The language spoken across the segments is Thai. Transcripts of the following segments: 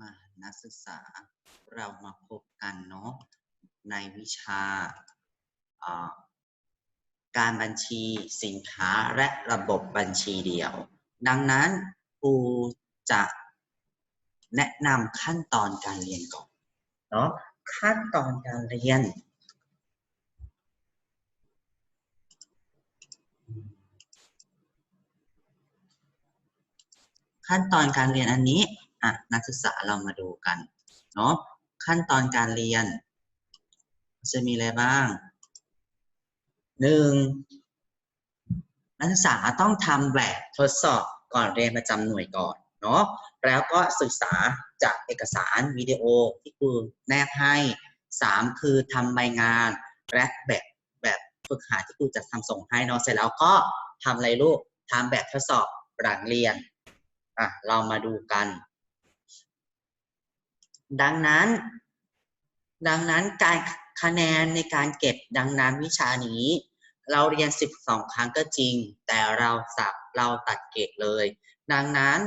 มานักศึกษาเรามาพบกันเนาะในวิชา การบัญชีสินค้าและระบบบัญชีเดี่ยว ดังนั้นครูจะแนะนำขั้นตอนการเรียนก่อนเนาะขั้นตอนการเรียน ขั้นตอนการเรียนอันนี้ อะนักศึกษาเรามาดูกันเนาะขั้นตอนการเรียน จะมีอะไรบ้างหนึ่งนักศึกษาต้องทำแบบทดสอบก่อนเรียนประจำหน่วยก่อนเนาะแล้วก็ศึกษาจากเอกสารวิดีโอที่ครูแนบให้สามคือทำใบงานและแบบแบบฝึกหัดที่ครูจะทำส่งให้เนาะเสร็จแล้วก็ทำอะไรลูกทำแบบทดสอบหลังเรียนอะเรามาดูกัน ดังนั้น ดังนั้นการคะแนนในการเก็บดังนั้นวิชานี้ เราเรียน 12 ครั้งก็จริง แต่เราสับเราตัดเกรดเลย ดังนั้น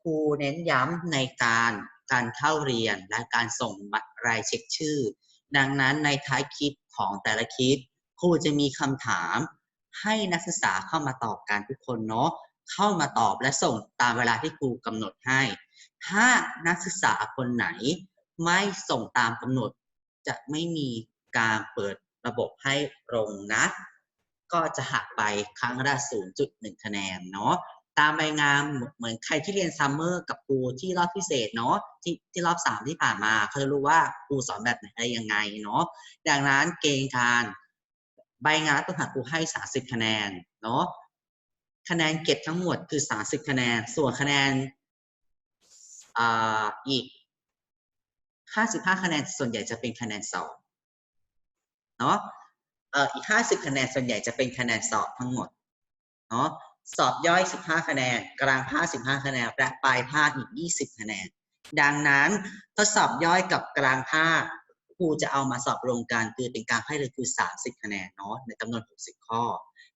ครูเน้นย้ำในการการเข้าเรียนและการส่งรายเช็คชื่อ ดังนั้นในท้ายคลิปของแต่ละคลิปครูจะมีคำถามให้นักศึกษาเข้ามาตอบกันทุกคนเนาะเข้ามาตอบและส่งตามเวลาที่ครูกำหนดให้ ถ้านักศึกษาคนไหน ไม่ส่งตามกำหนด จะไม่มีการเปิดระบบให้ลงนะ ก็จะหักไปครั้งละ0.1 คะแนนเนาะตามใบงานเหมือนใครที่เรียนซัมเมอร์กับครูที่รอบพิเศษเนาะที่ที่รอบ3ที่ผ่านมาเขาจะรู้ว่าครูสอนแบบไหนอะไรยังไงเนาะดังนั้นเกณฑ์การใบงานต้องหักครูให้ 30 คะแนนเนาะคะแนนเก็บทั้งหมดคือ 30 คะแนน ส่วนคะแนนอ่าอีก 55 คะแนนส่วนใหญ่จะเป็นคะแนนสอบเนาะเอ่ออีก 50 คะแนนส่วนใหญ่จะเป็นคะแนนสอบทั้งหมดเนาะสอบย่อย 15 คะแนน กลางภาค 15 คะแนน และปลายภาคอีก 20 คะแนน ดังนั้นทดสอบย่อยกับกลางภาคครูจะเอามาสอบรวมกันคือเป็นการให้เลยคือ 30 คะแนนเนาะในจำนวน 60 ข้อ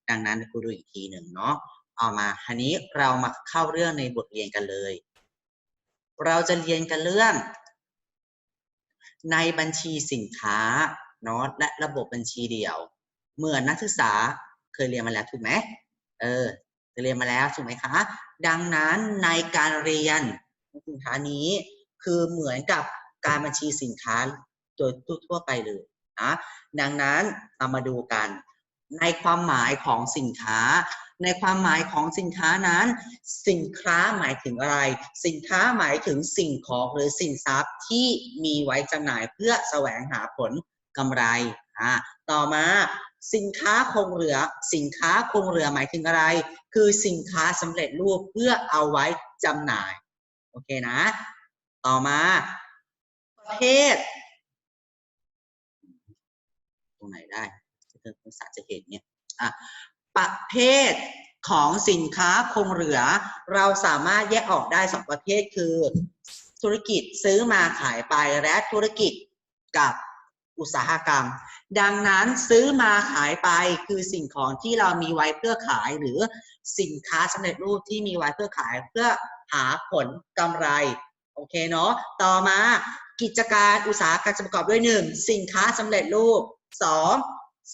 ดังนั้นครูดูอีกทีหนึ่งเนาะเอามาทีนี้เรามาเข้าเรื่องในบทเรียนกันเลย เราจะเรียนกันเรื่อง ในบัญชีสินค้าเนาะและระบบบัญชีเดี่ยว เมื่อนักศึกษาเคยเรียนมาแล้วถูกไหมเออเคยเรียนมาแล้วถูกไหมคะ ดังนั้นในการเรียนสินค้านี้คือเหมือนกับการบัญชีสินค้าโดยทั่วไปเลยนะดังนั้นเรามาดูกัน ในความหมายของสินค้า ในความหมายของสินค้านั้น สินค้าหมายถึงอะไร สินค้าหมายถึงสิ่งของหรือสินทรัพย์ที่มีไว้จำหน่ายเพื่อแสวงหาผลกำไรอ่าต่อมาสินค้าคงเหลือ สินค้าคงเหลือหมายถึงอะไร คือสินค้าสำเร็จรูปเพื่อเอาไว้จำหน่ายโอเคนะ ต่อมาประเภทตรงไหนได้เพื่อนนักศึกษาจะเห็นเนี่ยอะ ประเภทของสินค้าคงเหลือ เราสามารถแยกออกได้สองประเภทคือ ธุรกิจซื้อมาขายไปและธุรกิจกับอุตสาหกรรม ดังนั้นซื้อมาขายไปคือสิ่งของที่เรามีไว้เพื่อขายหรือสินค้าสำเร็จรูปที่มีไว้เพื่อขายเพื่อหาผลกำไร โอเคเนาะต่อมากิจการอุตสาหกรรมประกอบด้วยหนึ่งสินค้าสำเร็จรูปสอง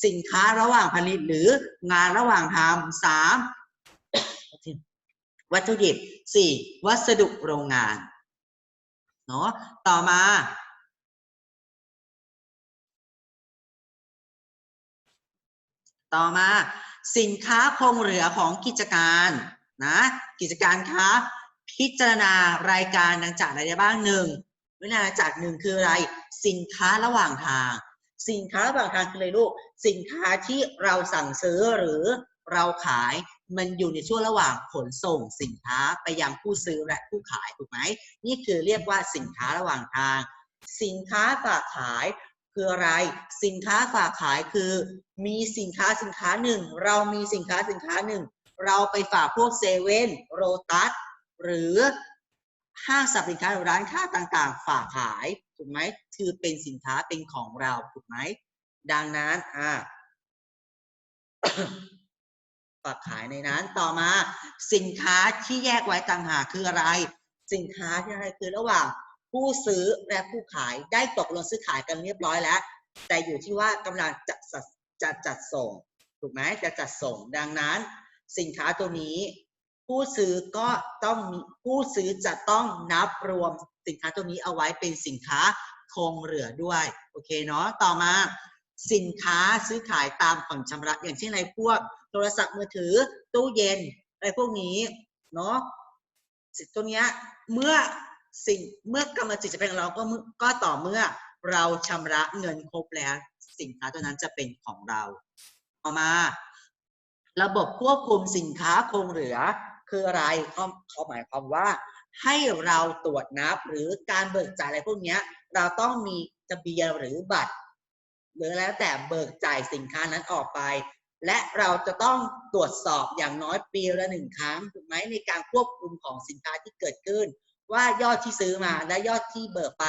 สินค้าระหว่างผลิตหรืองานระหว่างทำสามวัตถุดิบสี่วัสดุโรงงานเนาะต่อมาต่อมาสินค้าคงเหลือของกิจการนะกิจการค้าพิจารณารายการดังจากอะไรได้บ้างหนึ่งวินาจากหนึ่งคืออะไร สินค้าระหว่างทาง สินค้าระหว่างทางคืออะไรลูก สินค้าที่เราสั่งซื้อหรือเราขายมันอยู่ในช่วงระหว่างขนส่งสินค้าไปยังผู้ซื้อและผู้ขายถูกไหมนี่คือเรียกว่าสินค้าระหว่างทาง สินค้าฝากขายคืออะไร สินค้าฝากขายคือ มีสินค้าสินค้าหนึ่ง เรามีสินค้าสินค้าหนึ่ง เราไปฝากพวกเซเว่นโรตัสหรือห้างสรรพสินค้าหรือร้านค้าต่างๆ ฝากขาย ถูกไหมคือเป็นสินค้าเป็นของเราถูกไหมดังนั้นอ่าฝากขายในนั้นต่อมา สินค้าที่แยกไว้ต่างหากคืออะไร สินค้าที่อะไรคือระหว่างผู้ซื้อและผู้ขายได้ตกลงซื้อขายกันเรียบร้อยแล้ว แต่อยู่ที่ว่ากำลังจะจัดจะจัดส่ง ถูกไหมจะจัดส่ง ดังนั้น สินค้าตัวนี้ ผู้ซื้อก็ต้องผู้ซื้อจะต้องนับรวม สินค้าตัวนี้เอาไว้เป็นสินค้าคงเหลือด้วย โอเคเนาะต่อมาสินค้าซื้อขายตามผ่อนชำระ อย่างเช่นอะไรพวกโทรศัพท์มือถือตู้เย็นอะไรพวกนี้เนาะสิ่งตัวเนี้ยเมื่อสิ่งเมื่อกำลังจิตจะเป็นของเราก็มือก็ต่อเมื่อเราชำระเงินครบแล้ว สินค้าตัวนั้นจะเป็นของเราต่อมา ระบบควบคุมสินค้าคงเหลือคืออะไรเขาเขาหมายความว่า ให้เราตรวจนับหรือการเบิกจ่ายอะไรพวกนี้เราต้องมีทะเบียนหรือบัตร หรือแล้วแต่เบิกจ่ายสินค้านั้นออกไป และเราจะต้องตรวจสอบอย่างน้อยปีละหนึ่งครั้งถูกไหมในการควบคุมของสินค้าที่เกิดขึ้น ว่ายอดที่ซื้อมาและยอดที่เบิกไป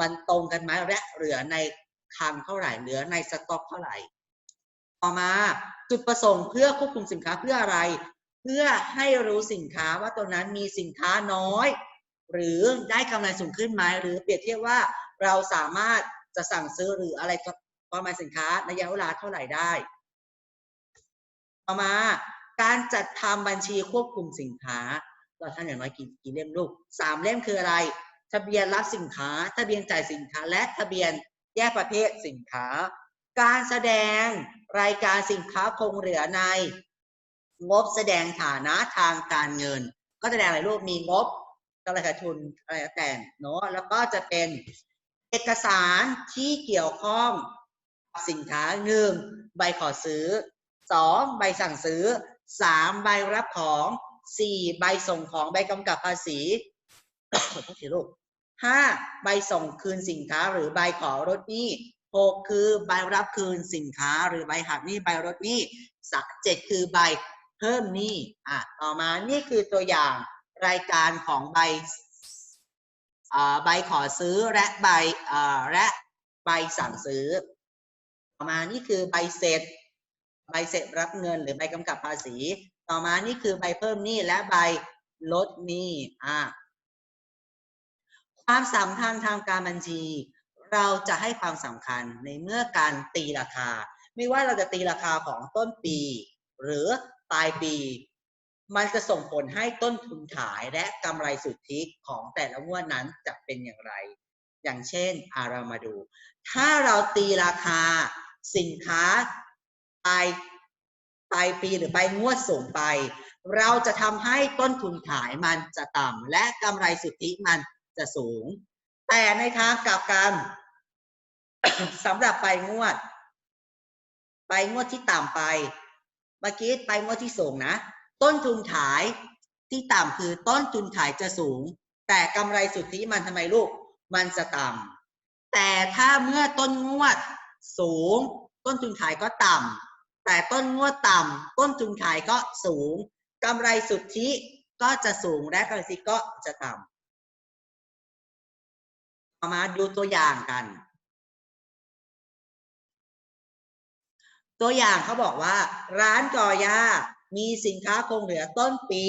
มันตรงกันไหมและเหลือในคลังเท่าไหร่เหลือในสต็อกเท่าไหร่ต่อมาจุดประสงค์เพื่อควบคุมสินค้าเพื่ออะไร พื่อให้รู้สินค้าว่าตัวนั้นมีสินค้าน้อย หรือได้กำไรสูงขึ้นไหมหรือเปรียบเทียบว่าเราสามารถจะสั่งซื้อหรืออะไรก็ประมาณสินค้านระยะเวลาเท่าไหร่ได้ ต่อมาการจัดทำบัญชีควบคุมสินค้า เราทำอย่างน้อยกี่กี่เล่มลูกสามเล่มคืออะไร ทะเบียนรับสินค้า ทะเบียนจ่ายสินค้า และทะเบียนแยกประเภทสินค้า การแสดงรายการสินค้าคงเหลือใน งบแสดงฐานะทางการเงิน ก็แสดงอะไรลูกมีงบกำไรขาดทุนอะไรแต่งเนาะแล้วก็จะเป็นเอกสารที่เกี่ยวข้องสินค้าหนึ่งใบขอซื้อสองใบสั่งซื้อสามใบรับของสี่ใบส่งของใบกำกับภาษีขอโทษทีลูกห้าใบส่งคืนสินค้าหรือใบขอรถนี้หกคือใบรับคืนสินค้าหรือใบหักหนี้ใบรถนี้สะเจ็ดคือใบ เพิ่มหนี้อะต่อมานี่คือตัวอย่างรายการของใบอ่าใบขอซื้อและใบอ่าและใบสั่งซื้อ ต่อมานี่คือใบเสร็จ ใบเสร็จรับเงินหรือใบกำกับภาษี ต่อมานี่คือใบเพิ่มหนี้และใบลดหนี้อะความสำคัญทางการบัญชี เราจะให้ความสำคัญในเมื่อการตีราคา ไม่ว่าเราจะตีราคาของต้นปี หรือ ปลายปี มันจะส่งผลให้ต้นทุนขายและกำไรสุทธิของแต่ละงวดนั้นจะเป็นอย่างไร อย่างเช่นอาเรามาดู ถ้าเราตีราคาสินค้าปลายปลายปีหรือปลายงวดสูงไป เราจะทำให้ต้นทุนขายมันจะต่ำและกำไรสุทธิมันจะสูง แต่ในทางกลับกันสำหรับปลายงวดปลายงวดที่ต่ำไป มื่อกี้ไปลายงวดที่สูงนะ ต้นทุนขายที่ต่ำคือต้นทุนขายจะสูง แต่กำไรสุทธิมันทำไมลูก มันจะต่ำแต่ถ้าเมื่อต้นงวดสูง ต้นทุนขายก็ต่ำแต่ต้นงวดต่ำต้นทุนขายก็สูงกำไรสุทธิก็จะสูงและกำไรสุทธิก็จะต่ำมาดูตัวอย่างกัน ตัวอย่างเขาบอกว่า ร้านกอย่ามีสินค้าคงเหลือต้นปี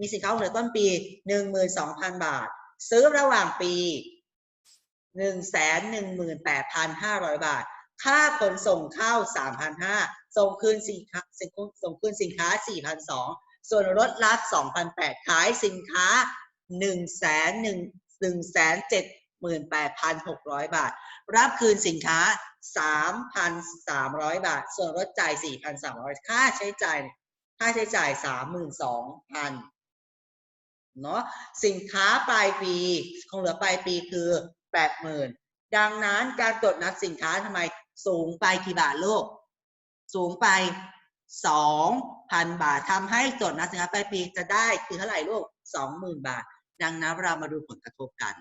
มีสินค้าคงเหลือต้นปีหนึ่งหมื่นสองพันบาท ซื้อระหว่างปีหนึ่งแสนหนึ่งหมื่นแปดพันห้าร้อยบาท ค่าขนส่งเข้าสามพันห้าส่งคืนสินค้าส่งคืนสินค้าสี่พันสองส่วนลดรับสองพันแปดขายสินค้าหนึ่งแสนหนึ่งหนึ่งแสนเจ็ดหมื่นแปดพันหกร้อยบาท รับคืนสินค้า 3,300 บาท ส่วนลดจ่าย 4,300 ค่าใช้จ่ายค่าใช้จ่าย 32,000เนาะสินค้าปลายปีคงเหลือปลายปีคือ 80,000 ดังนั้นการตรวจนับสินค้าทำไมสูงไปกี่บาทลูก สูงไป 2,000 บาททำให้ตรวจนับสินค้าปลายปีจะได้คือเท่าไหร่ลูก 20,000 บาท ดังนั้นเรามาดูผลกระทบกัน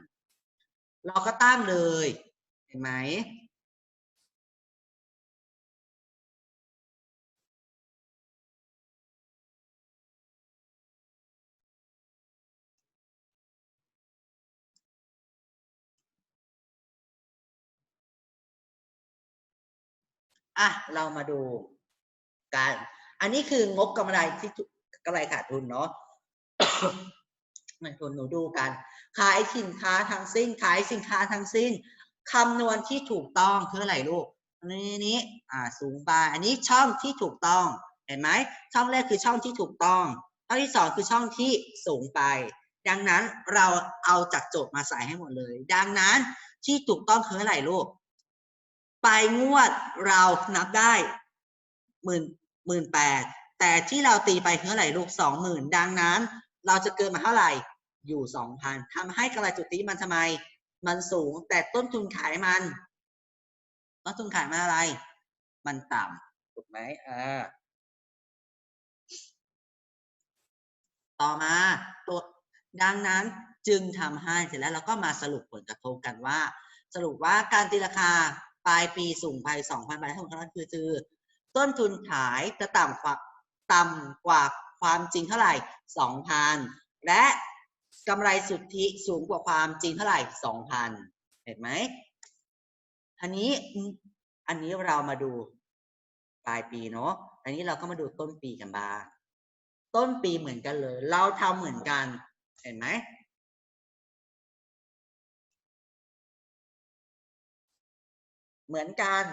เราก็ตั้งเลย เห็นไหมอะเรามาดูกัน อันนี้คืองบกำไรที่กำไรขาดทุนเนาะ มันคนหนูดูกัน ขายสินค้าทั้งสิ้น ขายสินค้าทั้งสิ้นคำนวณที่ถูกต้องคืออะไรลูกนนี้นี้อ่าสูงไปอันนี้ช่องที่ถูกต้องเห็นไหมช่องแรกคือช่องที่ถูกต้องช่องที่สองคือช่องที่สูงไป ดังนั้นเราเอาจากโจทย์มาใส่ให้หมดเลย ดังนั้นที่ถูกต้องคืออะไรลูกปลายงวดเรานับได้หมื่นหมื่นแปดแต่ที่เราตีไปคือเท่าไหร่ลูกสองหมื่นดังนั้น เราจะเกินมาเท่าไหร่ อยู่สองพันทำให้กำไรจุดนี้มันทำไม มันสูงแต่ต้นทุนขายมันต้นทุนขายมันอะไร มันต่ำถูกไหมเออต่อมาตัวดังนั้นจึงทำให้เสร็จแล้วเราก็มาสรุปผลกระทบกันว่า สรุปว่าการตีราคาปลายปีสูงไป2,000บาททั้งหมดนั้นคือคือต้นทุนขายจะต่ำกว่าต่ำกว่าความจริงเท่าไหร่ 2,000 และ กำไรสุทธิสูงกว่าความจริงเท่าไหร่2,000เห็นไหมอันนี้อันนี้เรามาดูปลายปีเนาะอันนี้เราก็มาดูต้นปีกันบ้างต้นปีเหมือนกันเลย เราทำเหมือนกัน เห็นไหมเหมือนกัน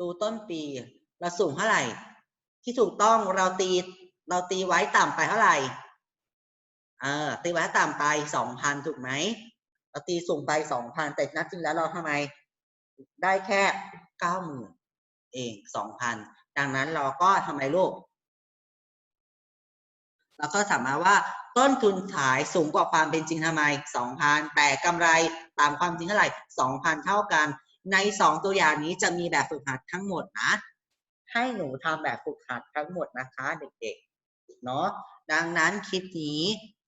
ดูต้นปี เราสูงเท่าไหร่ ที่ถูกต้องเราตีเราตีไว้ต่ำไปเท่าไหร่ เออตีไว้ต่ำไปสองพันถูกไหมเราตีสูงไปสองพันแต่นัดจริงแล้วเราทำไม ได้แค่เก้าหมื่นเองสองพันดังนั้นเราก็ทำไมลูกเราก็สามารถว่าต้นทุนขายสูงกว่าความเป็นจริงทำไม2,000แต่กำไรตามความจริงเท่าไหร่2,000เท่ากัน ใน2ตัวอย่างนี้จะมีแบบฝึกหัดทั้งหมดนะให้หนูทำแบบฝึกหัดทั้งหมดนะคะ เด็กๆเนาะดังนั้นคลิปนี้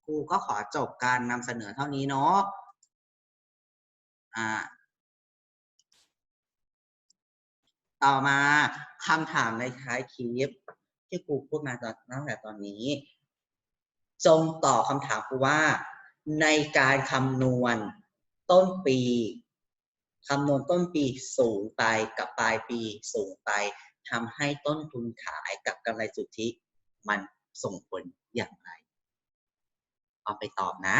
ครูก็ขอจบการนำเสนอเท่านี้เนาะอ่าต่อมาคำถามในท้ายคลิป ที่ครูพูดมาตั้งแต่ตอนนี้ จงตอบคำถามครูว่า ในการคำนวณต้นปีคำนวณต้นปีสูงไปกับปลายปีสูงไปทำให้ต้นทุนขายกับกำไรสุทธิมันส่งผลอย่างไร เอาไปตอบนะ